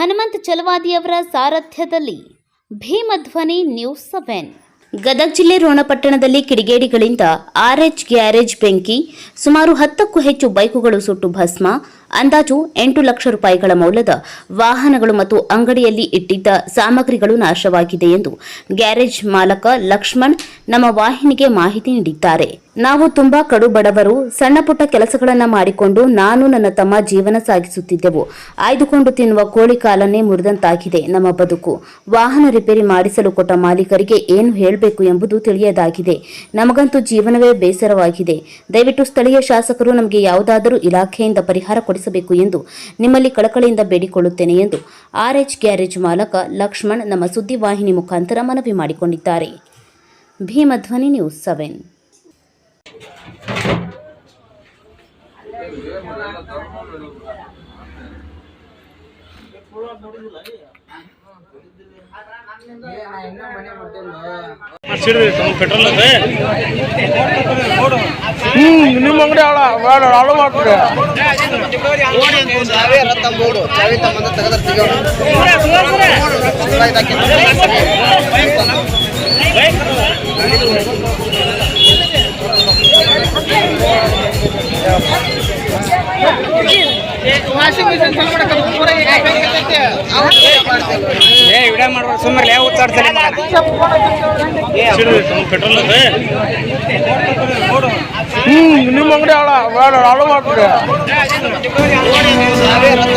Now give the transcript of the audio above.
ಹನುಮಂತ್ ಚಲವಾದಿಯವರ ಸಾರಥ್ಯದಲ್ಲಿ ಭೀಮಧ್ವನಿ news seven. Gadag ಜಿಲ್ಲೆ ರೋಣಪಟ್ಟಣದಲ್ಲಿ ಕಿಡಿಗೇಡಿಗಳಿಂದ ಆರ್ಎಚ್ ಗ್ಯಾರೇಜ್ ಬೆಂಕಿ, ಸುಮಾರು ಹತ್ತಕ್ಕೂ ಹೆಚ್ಚು ಬೈಕುಗಳು ಸುಟ್ಟು ಭಸ್ಮ ಅಂದಾಜು ಎಂಟು ಲಕ್ಷ ರೂಪಾಯಿಗಳ ಮೌಲ್ಯದ ವಾಹನಗಳು ಮತ್ತು ಅಂಗಡಿಯಲ್ಲಿ ಇಟ್ಟಿದ್ದ ಸಾಮಗ್ರಿಗಳು ನಾಶವಾಗಿದೆ ಎಂದು ಗ್ಯಾರೇಜ್ ಮಾಲಕ ಲಕ್ಷ್ಮಣ್ ನಮ್ಮ ವಾಹಿನಿಗೆ ಮಾಹಿತಿ ನೀಡಿದ್ದಾರೆ. ನಾವು ತುಂಬಾ ಕಡು ಬಡವರು, ಸಣ್ಣ ಪುಟ್ಟ ಕೆಲಸಗಳನ್ನ ಮಾಡಿಕೊಂಡು ನಾನು ನನ್ನ ತಮ್ಮ ಜೀವನ ಸಾಗಿಸುತ್ತಿದ್ದೆವು. ಆಯ್ದುಕೊಂಡು ತಿನ್ನುವ ಕೋಳಿ ಕಾಲನ್ನೇ ಮುರಿದಂತಾಗಿದೆ ನಮ್ಮ ಬದುಕು. ವಾಹನ ರಿಪೇರಿ ಮಾಡಿಸಲು ಕೊಟ್ಟ ಮಾಲೀಕರಿಗೆ ಏನು ಹೇಳಬೇಕು ಎಂಬುದು ತಿಳಿಯದಾಗಿದೆ. ನಮಗಂತೂ ಜೀವನವೇ ಬೇಸರವಾಗಿದೆ. ದಯವಿಟ್ಟು ಸ್ಥಳೀಯ ಶಾಸಕರು ನಮಗೆ ಯಾವುದಾದರೂ ಇಲಾಖೆಯಿಂದ ಪರಿಹಾರ ಕೊಡಿಸಬೇಕು ಎಂದು ನಿಮ್ಮಲ್ಲಿ ಕಳಕಳಿಯಿಂದ ಬೇಡಿಕೊಳ್ಳುತ್ತೇನೆ ಎಂದು ಆರ್ಎಚ್ ಗ್ಯಾರೇಜ್ ಮಾಲಕ ಲಕ್ಷ್ಮಣ್ ನಮ್ಮ ಸುದ್ದಿವಾಹಿನಿ ಮುಖಾಂತರ ಮನವಿ ಮಾಡಿಕೊಂಡಿದ್ದಾರೆ. Bheemadhwani news seven. Petrol hmm. ನಿಮ್ಮ ಅಂಗಡಿ ಅವಳ ಬೇಡ ಹಾಳು ಮಾಡ್ತಾರೆ ಮೂಡು ಚಾವಿ ತಮ್ಮಂದ ತೆಗೆದ್ರೆ ಸಿಗೋಣ ಏ ವಿಡಿಯೋ ಮಾಡ್ಬೇಡ ಸುಮ್ಮನೆ ಯಾವ ಉಚ್ಚಾಡ್ತಾರೆ ಸಿಡಿದ್ರಿ ತಮ್ಮ ಪೆಟ್ರೋಲ್ ಅದ ಹ್ಮ್ ನಿಮ್ಮ ಅಂಗಡಿ ಹಾಳ ಬೇಡ ಹಾಳು ಮಾಡ್ತಾರೆ ಚಾವಿ ರತ್ತ